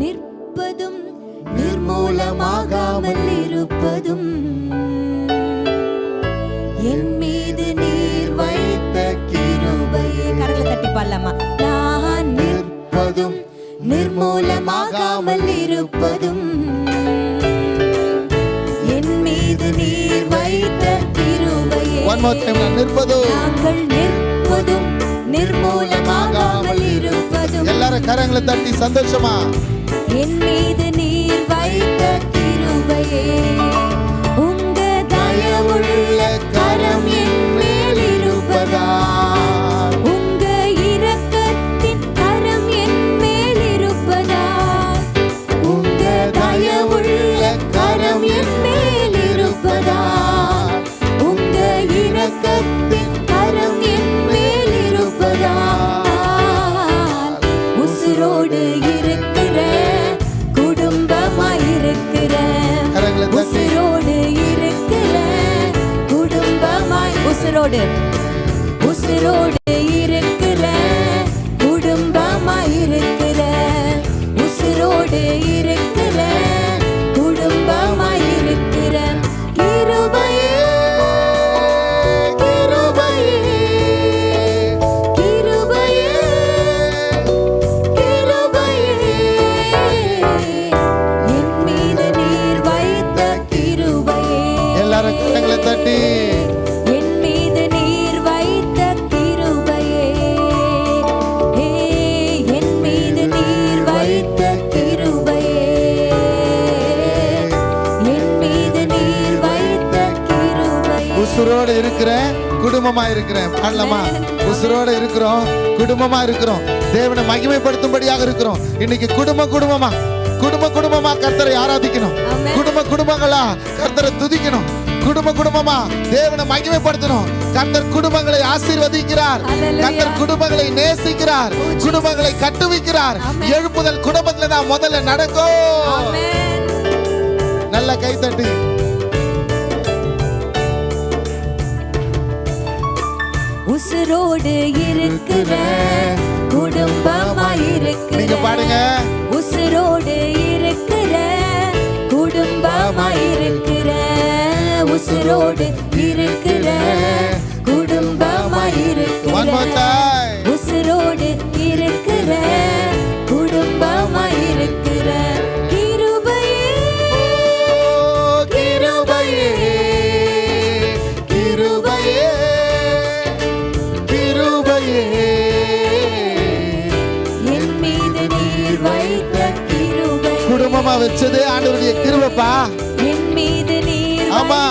நிற்பதும் நிர்மூலமாகாமல் இருப்பதும். என் மீது நீர் வைத்த கிருபையே கரங்களை தட்டி பாடலாமா? நான் நிற்பதும் நிர்மூலமாகாமல் இருப்பதும். என் மீது நீர் வைத்த கிருபையே ஒன் மோர் டைம் நிற்பதோ நாங்கள் நிற்பதும் நிர்மூலமாகாமல் இருப்பதும். எல்லாரும் கரங்களை தட்டி சந்தோஷமா? என் மீது நீ உசுரோடு உசுரோடு இருக்கிற குடும்பமாய் இருக்கிற உசுரோடு இருக்கிற குடும்பமாய் இருக்கிற கிருபையே கிருபையே கிருபையே கிருபையே. என் மீது நீர் வைத்த கிருபையே. எல்லாரும் கரங்களை தட்டி. உசுரோடு இருக்கிறேன் குடும்பமா இருக்கிறேன். பாடலாமா? உசுரோடு இருக்கிறோம் குடும்பமா இருக்கிறோம். தேவனை மகிமைப்படுத்தும்படியாக இருக்கிறோம். இன்னைக்கு குடும்ப குடும்பமா? குடும்ப குடும்பமா கர்த்தரை ஆராதிக்கணும். குடும்ப குடும்பங்களா? கர்த்தரை துதிக்கணும். குடும்ப குடும்பமா? தேவனை மகிமைப்படுத்தணும். கர்த்தர் குடும்பங்களை ஆசீர்வதிக்கிறார். கர்த்தர் குடும்பங்களை நேசிக்கிறார். குடும்பங்களை கட்டுவிக்கிறார். எழுப்புதல் குடும்பத்துல நான் முதல்ல நடக்கும். நல்ல கை உசுரோடு இருக்கிற குடும்பமாயிருக்கிற நீங்க பாடுங்க. உசுரோடு வச்சது ஆண்டவருடைய கிருபப்பா என் மீது நீர் ஆமா.